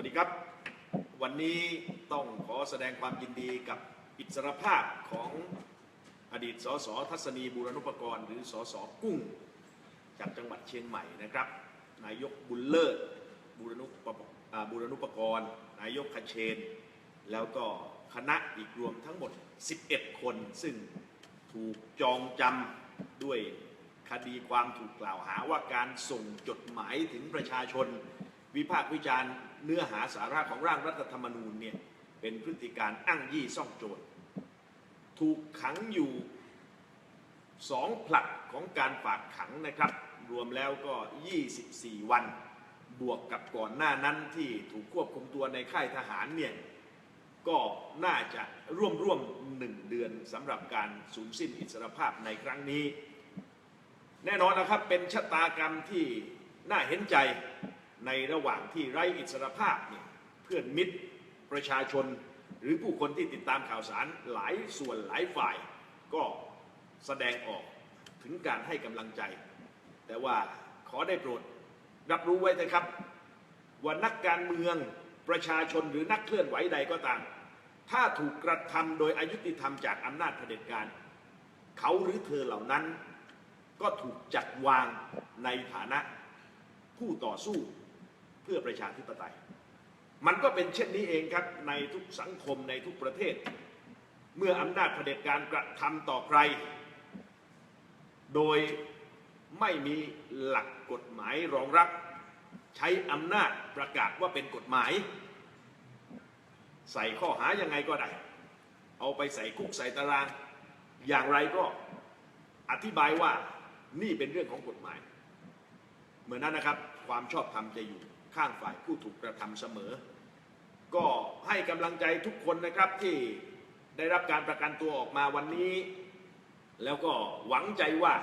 วัสดีครับ วันนี้ต้องขอแสดงความยินดีกับอิสรภาพของอดีตสสทัศนีบูรณุปกรณ์หรือสสกุ้ง จากจังหวัดเชียงใหม่นะครับ นายกบุญเลิศบูรณุปกบูรณุปกรณ์ นายกคเชน แล้วก็คณะอีกรวมทั้งหมด 11 คน ซึ่งถูกจองจำด้วยคดีความถูกกล่าวหาว่าการส่งจดหมายถึงประชาชน วิพากษ์วิจารณ์ เนื้อหาสาระของร่างรัฐธรรมนูญเนี่ยเป็นพฤติการอ้างยี่ซ่องโจรถูกขังอยู่สองผลัดของการฝากขังนะครับ รวมแล้วก็ 24 วัน บวกกับก่อนหน้านั้นที่ถูกควบคุมตัวในค่ายทหารเนี่ยก็น่าจะร่วมร่วมหนึ่งเดือนสำหรับการสูญสิ้นอิสรภาพในครั้งนี้ แน่นอนนะครับเป็นชะตากรรมที่น่าเห็นใจ ในระหว่างที่ไร้อิสรภาพเนี่ยเพื่อนมิตรประชาชน หรือผู้คนที่ติดตามข่าวสารหลายส่วนหลายฝ่าย ก็แสดงออกถึงการให้กำลังใจ แต่ว่าขอได้โปรดรับรู้ไว้นะครับ ว่านักการเมืองประชาชนหรือนักเคลื่อนไหวใดก็ตาม ถ้าถูกกระทำโดยอายุติธรรมจากอำนาจเผด็จการ เขาหรือเธอเหล่านั้น ก็ถูกจัดวางในฐานะผู้ต่อสู้ พื่อประชาธิปไตย มันก็เป็นเช่นนี้เองครับในทุกสังคมในทุกประเทศ เมื่ออำนาจเผด็จการกระทำต่อใคร โดยไม่มีหลักกฎหมายรองรับ ใช้อำนาจประกาศว่าเป็นกฎหมาย ใส่ข้อหายังไงก็ได้ เอาไปใส่คุกใส่ตาราง อย่างไรก็อธิบายว่านี่เป็นเรื่องของกฎหมาย เหมือนนั้นนะครับ ความชอบธรรมจะอยู่ ข้างฝ่ายผู้ถูกกระทำเสมอ ก็ให้กำลังใจทุกคนนะครับที่ได้รับการประกันตัวออกมาวันนี้ แล้วก็หวังใจว่า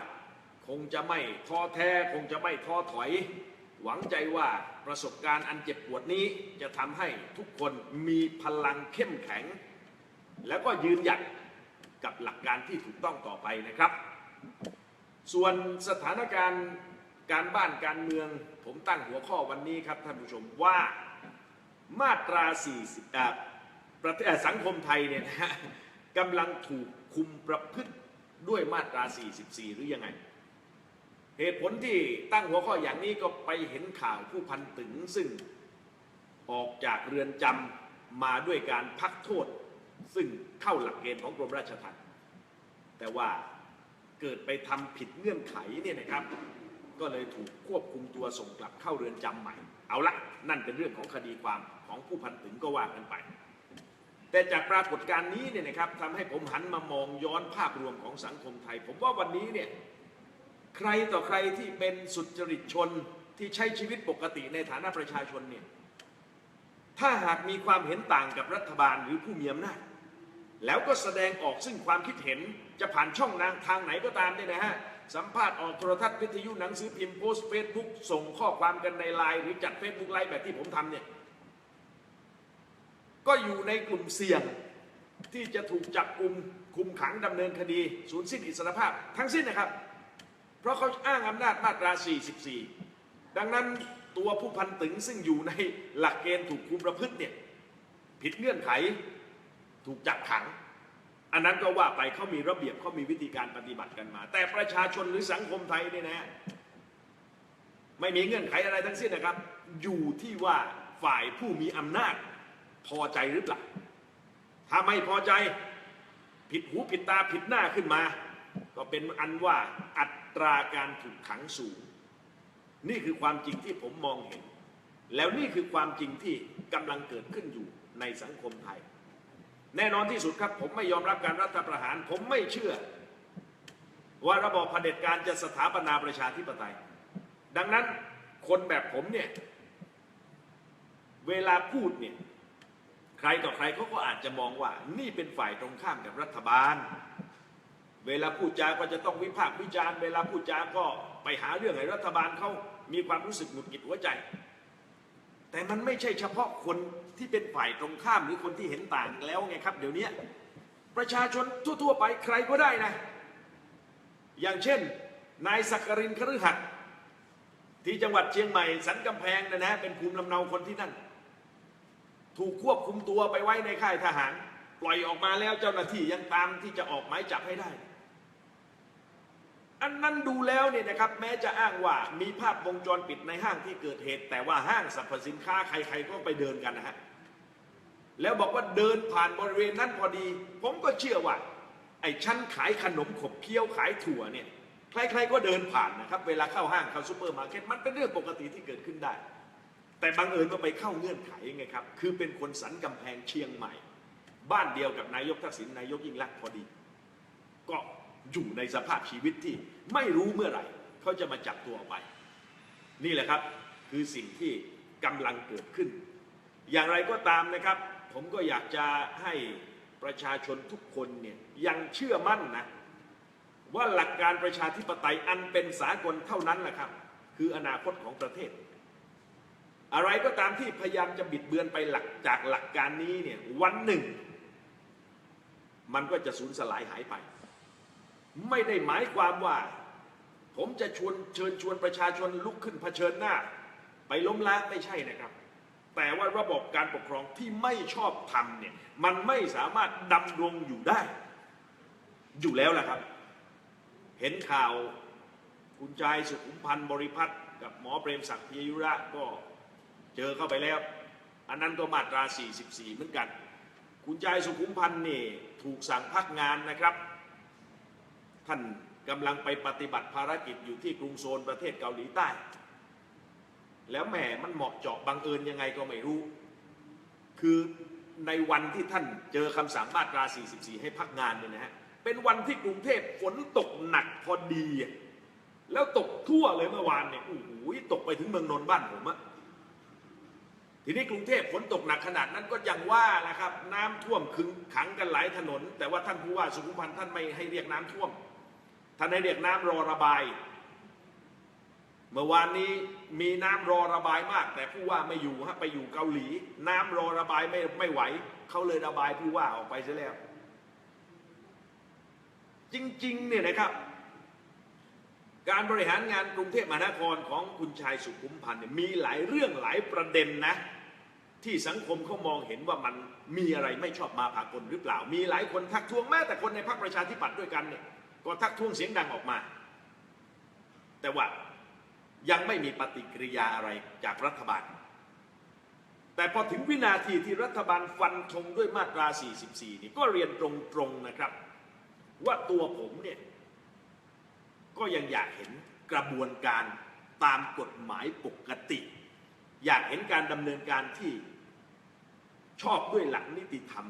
คงจะไม่ท้อแท้คงจะไม่ท้อถอย หวังใจว่าประสบการณ์อันเจ็บปวดนี้จะทำให้ทุกคนมีพลังเข้มแข็ง แล้วก็ยืนหยัดกับหลักการที่ถูกต้องต่อไปนะครับ ส่วนสถานการณ์การบ้านการเมือง ผมตั้งหัวข้อวันนี้ครับท่านผู้ชมว่ามาตรา 40ประเทศสังคมไทยเนี่ยนะฮะกำลังถูกคุมประพฤติด้วยมาตรา 44 หรือยังไง เหตุผลที่ตั้งหัวข้ออย่างนี้ก็ไปเห็นข่าวผู้พันตึงซึ่งออกจากเรือนจำมาด้วยการพักโทษ ซึ่งเข้าหลักเกณฑ์ของกรมราชทัณฑ์แต่ว่าเกิดไปทำผิดเงื่อนไขเนี่ยนะครับ ก็เลยถูกควบคุมตัวส่งกลับเข้าเรือนจำใหม่ เอาละนั่นเป็นเรื่องของคดีความของผู้พันตึงก็ว่ากันไป แต่จากปรากฏการณ์นี้เนี่ยนะครับทำให้ผมหันมามองย้อนภาพรวมของสังคมไทย ผมว่าวันนี้เนี่ยใครต่อใครที่เป็นสุจริตชนที่ใช้ชีวิตปกติในฐานะประชาชนเนี่ยถ้าหากมีความเห็นต่างกับรัฐบาลหรือผู้มีอำนาจแล้วก็แสดงออกซึ่งความคิดเห็นจะผ่านช่องทางทางไหนก็ตามเนี่ยนะฮะ สัมภาษณ์ออกโทรทัศน์วิทยุหนังสือพิมพ์โพสต์เฟซบุ๊กส่งข้อความกันในไลน์หรือจัดเฟซบุ๊กไลฟ์แบบที่ผมทำเนี่ย ก็อยู่ในกลุ่มเสี่ยงที่จะถูกจับกลุ่มคุมขังดำเนินคดีสูญสิ้นอิสรภาพ ทั้งสิ้นนะครับ เพราะเขาอ้างอำนาจมาตรา 44 ดังนั้นตัวผู้พันตึงซึ่งอยู่ในหลักเกณฑ์ถูกคุมประพฤติเนี่ยผิดเงื่อนไขถูกจับขัง อันนั้นก็ว่าไปเขามีระเบียบเขามีวิธีการปฏิบัติกันมา แต่ประชาชนหรือสังคมไทยเนี่ยนะไม่มีเงื่อนไขอะไรทั้งสิ้นนะครับ อยู่ที่ว่าฝ่ายผู้มีอำนาจพอใจหรือเปล่าถ้าไม่พอใจผิดหูผิดตาผิดหน้าขึ้นมา ก็เป็นอันว่าอัตราการถูกขังสูง นี่คือความจริงที่ผมมองเห็น แล้วนี่คือความจริงที่กำลังเกิดขึ้นอยู่ในสังคมไทย แน่นอนที่สุดครับ ผมไม่ยอมรับการรัฐประหาร ผมไม่เชื่อ ว่าระบอบเผด็จการจะสถาปนาประชาธิปไตย ดังนั้นคนแบบผมเนี่ยเวลาพูดเนี่ยใครต่อใครเขาก็อาจจะมองว่า นี่เป็นฝ่ายตรงข้ามกับรัฐบาล เวลาพูดจาก็จะต้องวิพากษ์วิจารณ์ เวลาพูดจาก็ไปหาเรื่องให้รัฐบาลเขามีความรู้สึกหงุดหงิดหัวใจ แต่มันไม่ใช่เฉพาะคนที่เป็นฝ่ายตรงข้ามหรือคนที่เห็นต่างแล้วไงครับ เดี๋ยวนี้ประชาชนทั่ว ๆ ไปใครก็ได้นะ อย่างเช่น นายสักกรินคฤหัสที่จังหวัดเชียงใหม่สันกำแพงนะนะเป็นภูมิลำเนาคนที่นั่น ถูกควบคุมตัวไปไว้ในค่ายทหาร ปล่อยออกมาแล้วเจ้าหน้าที่ยังตามที่จะออกหมายจับให้ได้ นั้นดูแล้วเนี่ยนะครับแม้จะอ้างว่ามีภาพวงจรปิดในห้างที่เกิดเหตุ แต่ว่าห้างสรรพสินค้าใครๆก็ไปเดินกันนะฮะแล้วบอกว่าเดินผ่านบริเวณนั้นพอดี ผมก็เชื่อว่าไอ้ชั้นขายขนมขบเคี้ยวขายถั่วเนี่ยใครๆก็เดินผ่านนะครับเวลาเข้าห้างเข้าซูเปอร์มาร์เก็ตมันเป็นเรื่องปกติที่เกิดขึ้นได้ แต่บังเอิญว่าไปเข้าเงื่อนไขไงครับคือเป็นคนสันกำแพงเชียงใหม่ บ้านเดียวกับนายกทักษิณนายกยิ่งรักษณ์พอดี ก็ อยู่ในสภาพชีวิตที่ไม่รู้เมื่อไหร่ เขาจะมาจับตัวออกไป นี่แหละครับคือสิ่งที่กำลังเกิดขึ้น อย่างไรก็ตามนะครับ ผมก็อยากจะให้ประชาชนทุกคนเนี่ยยังเชื่อมั่นนะว่าหลักการประชาธิปไตยอันเป็นสากลเท่านั้นแหละครับ คืออนาคตของประเทศ อะไรก็ตามที่พยายามจะบิดเบือนไปหลักจากหลักการนี้เนี่ยวันหนึ่ง มันก็จะสูญสลายหายไป ไม่ได้หมายความว่า ผมจะชวนเชิญชวนประชาชนลุกขึ้นเผชิญหน้า ไปล้มล้างไม่ใช่นะครับ แต่ว่าระบบการปกครองที่ไม่ชอบธรรมเนี่ยมันไม่สามารถดำรงอยู่ได้ อยู่แล้วล่ะครับ เห็นข่าวคุณชายสุขุมพันธ์บริพัตรกับหมอเปรมศักดิ์พิยุระก็เจอเข้าไปแล้ว อันนั้นก็มาตรา 44 เหมือนกัน คุณชายสุขุมพันธ์นี่ถูกสั่งพักงานนะครับ ท่านกำลังไปปฏิบัติภารกิจอยู่ที่กรุงโซลประเทศเกาหลีใต้ แล้วแหมมันเหมาะเจาะบังเอิญยังไงก็ไม่รู้ คือในวันที่ท่านเจอคำสั่งมาตรา 44 ให้พักงานเนี่ยนะฮะ เป็นวันที่กรุงเทพฝนตกหนักพอดี แล้วตกทั่วเลยเมื่อวานเนี่ยโอ้โหตกไปถึงเมืองนนท์บ้านผมอะทีนี้กรุงเทพฝนตกหนักขนาดนั้นก็ยังว่านะครับ น้ำท่วมขึงขังกันหลายถนน แต่ว่าท่านผู้ว่าสุขุมพันธ์ท่านไม่ให้เรียกน้ำท่วม ท่านให้เรียกน้ำรอระบาย เมื่อวานนี้มีน้ำรอระบายมาก แต่ผู้ว่าไม่อยู่ฮะไปอยู่เกาหลี น้ำรอระบายไม่ไม่ไหวเขาเลยระบายผู้ว่าออกไปซะแล้ว จริงๆเนี่ยนะครับ การบริหารงานกรุงเทพมหานครของคุณชายสุขุมพันธ์เนี่ยมีหลายเรื่องหลายประเด็นนะ ที่สังคมเขามองเห็นว่ามันมีอะไรไม่ชอบมาพากลหรือเปล่า มีหลายคนทักท้วงแม้แต่คนในพรรคประชาธิปัตย์ด้วยกันเนี่ย ก็ทักท้วงเสียงดังออกมา แต่ว่ายังไม่มีปฏิกิริยาอะไรจากรัฐบาล แต่พอถึงวินาทีที่รัฐบาลฟันธงด้วยมาตรา 44 นี่ก็เรียนตรงๆนะครับ ว่าตัวผมเนี่ยก็ยังอยากเห็นกระบวนการตามกฎหมายปกติ อยากเห็นการดำเนินการที่ชอบด้วยหลักนิติธรรม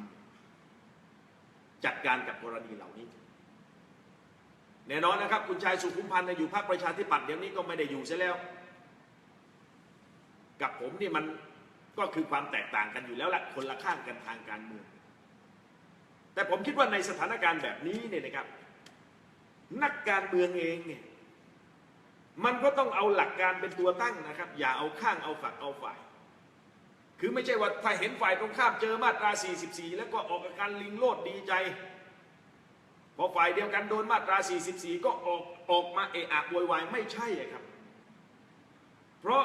จัดการกับกรณีเหล่านี้ แน่นอนนะครับ คุณชายสุขุมพันธ์ที่อยู่พรรคประชาธิปัตย์เดี๋ยวนี้ก็ไม่ได้อยู่เสียแล้ว กับผมนี่มันก็คือความแตกต่างกันอยู่แล้วละคนละข้างกันทางการเมือง แต่ผมคิดว่าในสถานการณ์แบบนี้เนี่ยนะครับ นักการเมืองเองเนี่ยมันก็ต้องเอาหลักการเป็นตัวตั้งนะครับ อย่าเอาข้างเอาฝักเอาฝ่าย คือไม่ใช่ว่าถ้าเห็นฝ่ายตรงข้ามเจอมาตรา 44 แล้วก็ออกอาการลิงโลดดีใจ พอฝ่ายเดียวกันโดนมาตรา 44 ก็ออกออกมาเอะอะโวยวายไม่ใช่ครับ เพราะ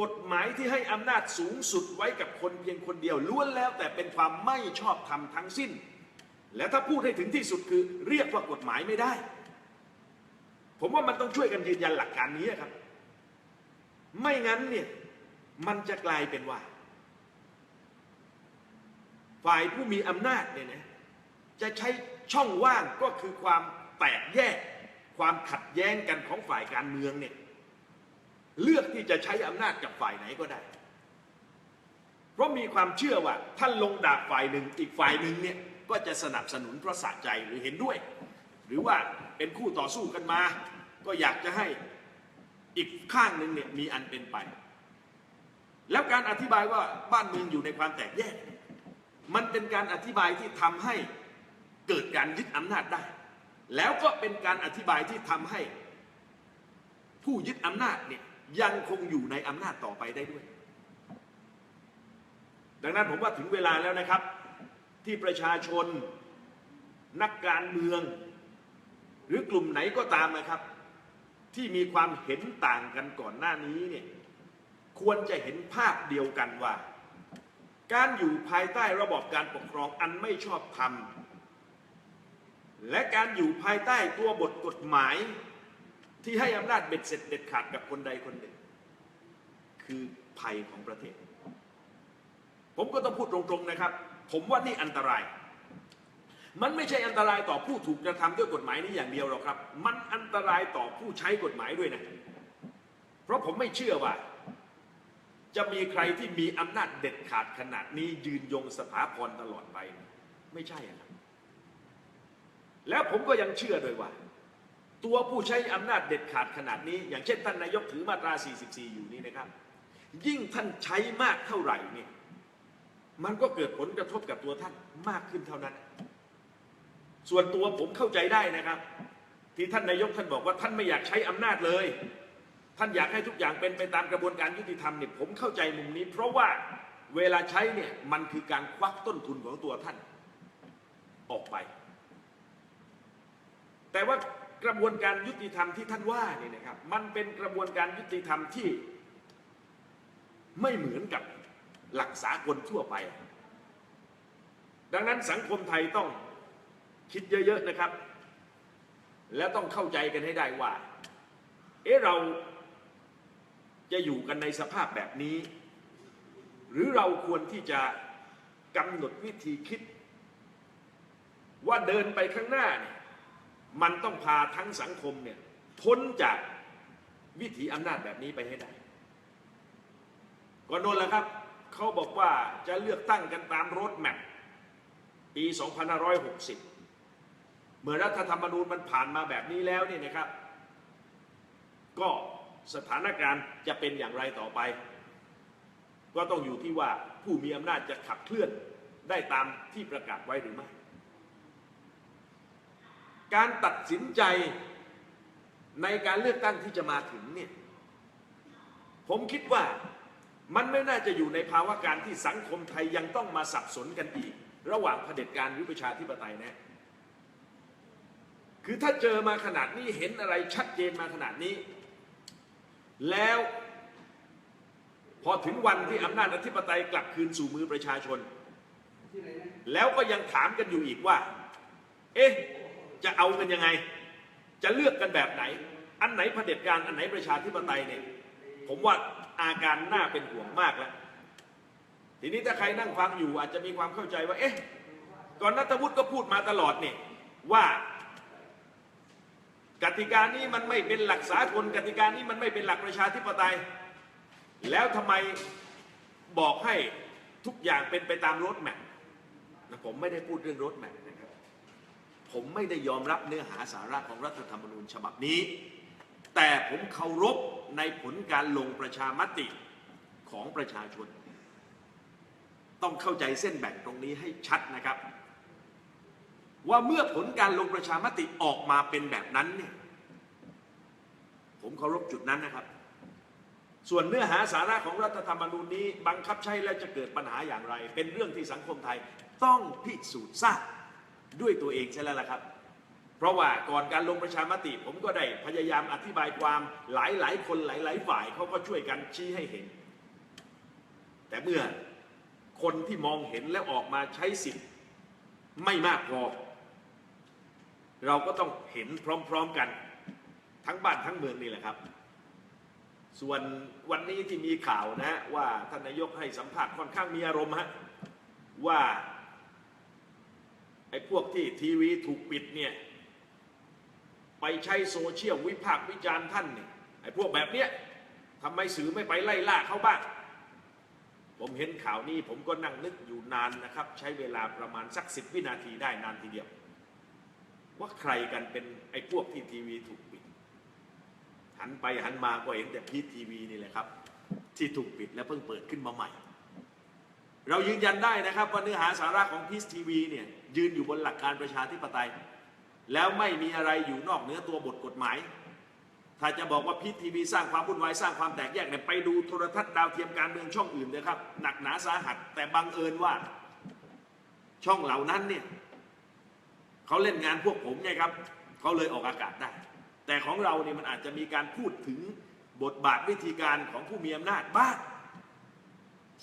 กฎหมายที่ให้อำนาจสูงสุดไว้กับคนเพียงคนเดียวล้วนแล้ว แต่เป็นความไม่ชอบธรรมทั้งสิ้น และถ้าพูดให้ถึงที่สุดคือเรียกว่ากฎหมายไม่ได้ ผมว่ามันต้องช่วยกันยืนยันหลักการนี้ครับ ไม่งั้นเนี่ยมันจะกลายเป็นว่า ฝ่ายผู้มีอำนาจเนี่ยนะ จะใช้ช่องว่างก็คือความแตกแยก ความขัดแย้งกันของฝ่ายการเมืองเนี่ยเลือกที่จะใช้อำนาจกับฝ่ายไหนก็ได้ เพราะมีความเชื่อว่าท่านลงดาบฝ่ายหนึ่งอีกฝ่ายหนึ่งเนี่ยก็จะสนับสนุนเพราะสะใจหรือเห็นด้วย หรือว่าเป็นคู่ต่อสู้กันมา ก็อยากจะให้อีกข้างหนึ่งเนี่ยมีอันเป็นไป แล้วการอธิบายว่าบ้านเมืองอยู่ในความแตกแยก มันเป็นการอธิบายที่ทำให้ เกิดการยึดอำนาจได้ แล้วก็เป็นการอธิบายที่ทำให้ ผู้ยึดอำนาจเนี่ยยังคงอยู่ในอำนาจต่อไปได้ด้วย ดังนั้นผมว่าถึงเวลาแล้วนะครับ ที่ประชาชน นักการเมือง หรือกลุ่มไหนก็ตามนะครับ ที่มีความเห็นต่างกันก่อนหน้านี้เนี่ยควรจะเห็นภาพเดียวกันว่า การอยู่ภายใต้ระบอบการปกครองอันไม่ชอบธรรม และการอยู่ภายใต้ตัวบทกฎหมาย ที่ให้อำนาจเบ็ดเสร็จเด็ดขาดกับคนใดคนหนึ่ง คือภัยของประเทศ ผมก็ต้องพูดตรงๆนะครับ ผมว่านี่อันตราย มันไม่ใช่อันตรายต่อผู้ถูกกระทำด้วยกฎหมายนี้อย่างเดียวหรอกครับ มันอันตรายต่อผู้ใช้กฎหมายด้วยนะ เพราะผมไม่เชื่อว่า จะมีใครที่มีอำนาจเด็ดขาดขนาดนี้ยืนยงสถาพรตลอดไป ไม่ใช่อะครับ แล้วผมก็ยังเชื่อด้วยว่า ตัวผู้ใช้อำนาจเด็ดขาดขนาดนี้ อย่างเช่นท่านนายกถือมาตรา 44 อยู่นี้นะครับ ยิ่งท่านใช้มากเท่าไหร่เนี่ยมันก็เกิดผลกระทบกับตัวท่านมากขึ้นเท่านั้น ส่วนตัวผมเข้าใจได้นะครับ ที่ท่านนายกท่านบอกว่าท่านไม่อยากใช้อำนาจเลย ท่านอยากให้ทุกอย่างเป็นไปตามกระบวนการยุติธรรมเนี่ยผมเข้าใจมุมนี้ เพราะว่าเวลาใช้เนี่ยมันคือการควักต้นทุนของตัวท่านออกไป แต่ว่ากระบวนการยุติธรรมที่ท่านว่าเนี่ยนะครับ มันเป็นกระบวนการยุติธรรมที่ไม่เหมือนกับหลักสากลทั่วไป ดังนั้นสังคมไทยต้องคิดเยอะๆนะครับ แล้วต้องเข้าใจกันให้ได้ว่า เอ๊ะเราจะอยู่กันในสภาพแบบนี้ หรือเราควรที่จะกำหนดวิธีคิด ว่าเดินไปข้างหน้าเนี่ย มันต้องพาทั้งสังคมเนี่ยพ้นจากวิถีอำนาจแบบนี้ไปให้ได้ก่อนโน้นแล้วครับเขาบอกว่าจะเลือกตั้งกันตามโรดแมพปี 2560 เมื่อรัฐธรรมนูญมันผ่านมาแบบนี้แล้วเนี่ยนะครับ ก็สถานการณ์จะเป็นอย่างไรต่อไป ก็ต้องอยู่ที่ว่าผู้มีอำนาจจะขับเคลื่อนได้ตามที่ประกาศไว้หรือไม่ การตัดสินใจในการเลือกตั้งที่จะมาถึงเนี่ยผมคิดว่ามันไม่น่าจะอยู่ในภาวะการที่สังคมไทยยังต้องมาสับสนกันอีก ระหว่างเผด็จการหรือประชาธิปไตยนะคือถ้าเจอมาขนาดนี้เห็นอะไรชัดเจนมาขนาดนี้ แล้วพอถึงวันที่อำนาจอธิปไตยกลับคืนสู่มือประชาชน แล้วก็ยังถามกันอยู่อีกว่า เอ๊ะ จะเอากันยังไง จะเลือกกันแบบไหน อันไหนเผด็จการอันไหนประชาธิปไตยเนี่ย ผมว่าอาการน่าเป็นห่วงมากแล้ว ทีนี้ถ้าใครนั่งฟังอยู่อาจจะมีความเข้าใจว่า เอ๊ะก่อนนัทวุฒิก็พูดมาตลอดเนี่ยว่ากติกานี้มันไม่เป็นหลักสากลกติกานี้มันไม่เป็นหลักประชาธิปไตย แล้วทำไมบอกให้ทุกอย่างเป็นไปตามรถแมพนะผมไม่ได้พูดเรื่องรถแมพ ผมไม่ได้ยอมรับเนื้อหาสาระของรัฐธรรมนูญฉบับนี้ แต่ผมเคารพในผลการลงประชามติของประชาชน ต้องเข้าใจเส้นแบ่งตรงนี้ให้ชัดนะครับ ว่าเมื่อผลการลงประชามติออกมาเป็นแบบนั้นเนี่ยผมเคารพจุดนั้นนะครับ ส่วนเนื้อหาสาระของรัฐธรรมนูญนี้ บังคับใช้แล้วจะเกิดปัญหาอย่างไร เป็นเรื่องที่สังคมไทยต้องพิสูจน์ทราบ ด้วยตัวเองใช่แล้วล่ะครับ เพราะว่าก่อนการลงประชามติ ผมก็ได้พยายามอธิบายความหลายหลายๆคนหลายหลาย ๆ ฝ่ายเขาก็ช่วยกันชี้ให้เห็น แต่เมื่อคนที่มองเห็นแล้วออกมาใช้สิทธิ์ไม่มากพอ เราก็ต้องเห็นพร้อมๆกัน ทั้งบ้านทั้งเมืองนี่แหละครับ ส่วนวันนี้ที่มีข่าวนะว่าท่านนายกให้สัมภาษณ์ค่อนข้างมีอารมณ์ฮะว่า ไอ้พวกที่ทีวีถูกปิดเนี่ย ไปใช้โซเชียลวิพากษ์วิจารณ์ท่านเนี่ยไอ้พวกแบบเนี้ยทำไมสื่อไม่ไปไล่ล่าเขาบ้าง ผมเห็นข่าวนี้ผมก็นั่งนึกอยู่นานนะครับ ใช้เวลาประมาณสักสิบวินาทีได้นานทีเดียว ว่าใครกันเป็นไอ้พวกที่ทีวีถูกปิด หันไปหันมาก็เห็นแต่พีททีวีนี่แหละครับ ที่ถูกปิดและเพิ่งเปิดขึ้นมาใหม่ เรายืนยันได้นะครับว่าเนื้อหาสาระของพีททีวีเนี่ยยืนอยู่บนหลักการประชาธิปไตย แล้วไม่มีอะไรอยู่นอกเหนือตัวบทกฎหมาย ถ้าจะบอกว่าพีททีวีสร้างความวุ่นวายสร้างความแตกแยกเนี่ยไปดูโทรทัศน์ดาวเทียมการเมืองช่องอื่นนะครับหนักหนาสาหัสแต่บังเอิญว่า ช่องเหล่านั้นเนี่ยเขาเล่นงานพวกผมไงครับเขาเลยออกอากาศได้ แต่ของเราเนี่ยมันอาจจะมีการพูดถึงบทบาทวิธีการของผู้มีอำนาจบ้าง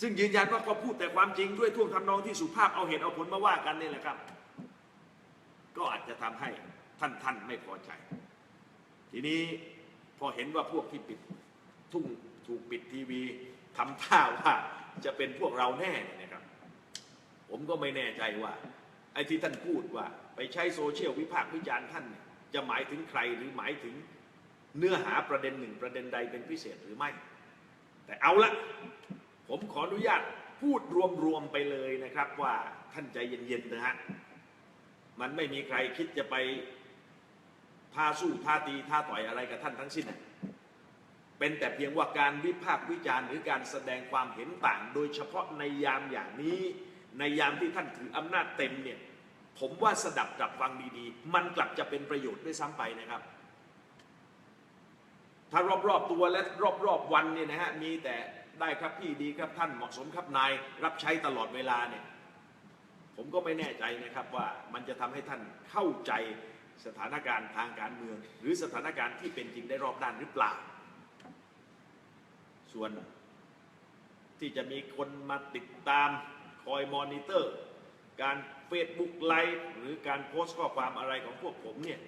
ซึ่งยืนยันว่าก็พูดแต่ความจริงด้วยท่วงทำนองที่สุภาพเอาเหตุเอาผลมาว่ากันนี่แหละครับ ก็อาจจะทำให้ท่านท่านไม่พอใจ ทีนี้พอเห็นว่าพวกที่ปิดทุ่งถูกปิดทีวีทำท่าว่าจะเป็นพวกเราแน่เนี่ยนะครับ ผมก็ไม่แน่ใจว่าไอ้ที่ท่านพูดว่า ไปใช้โซเชียลวิพากษ์วิจารณ์ท่านจะหมายถึงใครหรือหมายถึงเนื้อหาประเด็นหนึ่งประเด็นใดเป็นพิเศษหรือไม่ แต่เอาละ ผมขออนุญาตพูดรวมๆไปเลยนะครับว่าท่านใจเย็นๆนะฮะมันไม่มีใครคิดจะไปท้าสู้ท้าตีท้าต่อยอะไรกับท่านทั้งสิ้น เป็นแต่เพียงว่าการวิพากษ์วิจารณ์หรือการแสดงความเห็นต่าง โดยเฉพาะในยามอย่างนี้ ในยามที่ท่านถืออำนาจเต็มเนี่ยผมว่าสดับจับฟังดีๆ มันกลับจะเป็นประโยชน์ด้วยซ้ำไปนะครับ ถ้ารอบๆตัวและรอบๆวันเนี่ยนะฮะมีแต่ ได้ครับพี่ดีครับท่านเหมาะสมครับนาย รับใช้ตลอดเวลาเนี่ยผมก็ไม่แน่ใจนะครับว่ามันจะทำให้ท่านเข้าใจสถานการณ์ทางการเมือง หรือสถานการณ์ที่เป็นจริงได้รอบด้านหรือเปล่า ส่วนที่จะมีคนมาติดตามคอยมอนิเตอร์ การ Facebook ไลฟ์หรือการโพสต์ข้อความอะไรของพวกผมเนี่ย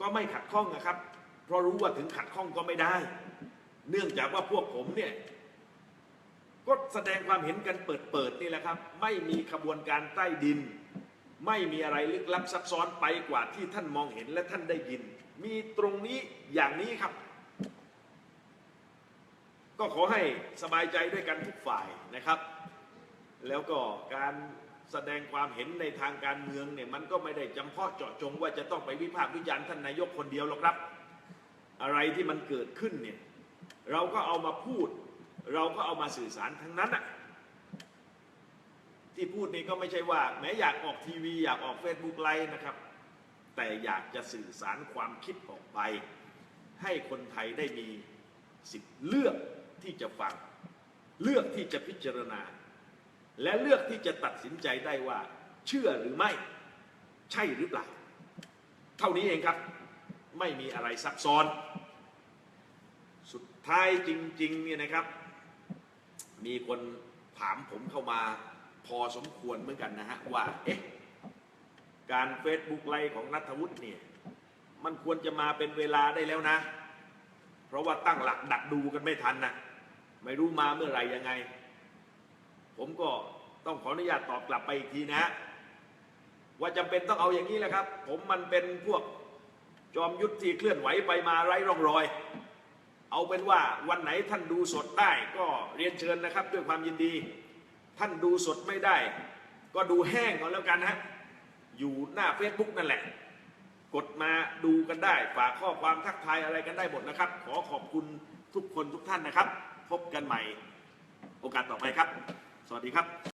ก็ไม่ขัดข้องนะครับ เพราะรู้ว่าถึงขัดข้องก็ไม่ได้ เนื่องจากว่าพวกผมเนี่ย ก็แสดงความเห็นกันเปิดๆนี่แหละครับ ไม่มีขบวนการใต้ดิน ไม่มีอะไรลึกลับซับซ้อนไปกว่าที่ท่านมองเห็นและท่านได้ยิน มีตรงนี้อย่างนี้ครับ ก็ขอให้สบายใจด้วยกันทุกฝ่ายนะครับ แล้วก็การแสดงความเห็นในทางการเมืองเนี่ยมันก็ไม่ได้จำเพาะเจาะจงว่าจะต้องไปวิพากษ์วิจารณ์ท่านนายกคนเดียวหรอกครับ อะไรที่มันเกิดขึ้นเนี่ยเราก็เอามาพูด เราก็เอามาสื่อสารทั้งนั้นอะที่พูดนี่ก็ไม่ใช่ว่า แม้อยากออกทีวี อยากออกเฟซบุ๊กไลฟ์นะครับ แต่อยากจะสื่อสารความคิดออกไป ให้คนไทยได้มีสิทธิ์เลือกที่จะฟัง เลือกที่จะพิจารณา และเลือกที่จะตัดสินใจได้ว่า เชื่อหรือไม่ ใช่หรือเปล่า เท่านี้เองครับ ไม่มีอะไรซับซ้อน สุดท้ายจริงๆเนี่ยนะครับ มีคนถามผมเข้ามาพอสมควรเหมือนกันนะฮะ ว่า เอ๊ะ การเฟซบุ๊กไลฟ์ของนัทวุฒิเนี่ย มันควรจะมาเป็นเวลาได้แล้วนะ เพราะว่าตั้งหลักดักดูกันไม่ทันนะไม่รู้มาเมื่อไหร่ยังไง ผมก็ต้องขออนุญาตตอบกลับไปอีกทีนะ ว่าจำเป็นต้องเอาอย่างนี้แหละครับ ผมมันเป็นพวกจอมยุทธที่เคลื่อนไหวไปมาไร้ร่องรอย เอาเป็นว่าวันไหนท่านดูสดได้ก็เรียนเชิญนะครับด้วยความยินดี ท่านดูสดไม่ได้ ก็ดูแห้งก่อนแล้วกันฮะอยู่หน้า Facebook นั่นแหละ กดมาดูกันได้ฝากข้อความทักทายอะไรกันได้หมดนะครับ ขอขอบคุณทุกคนทุกท่านนะครับ พบกันใหม่โอกาสต่อไปครับ สวัสดีครับ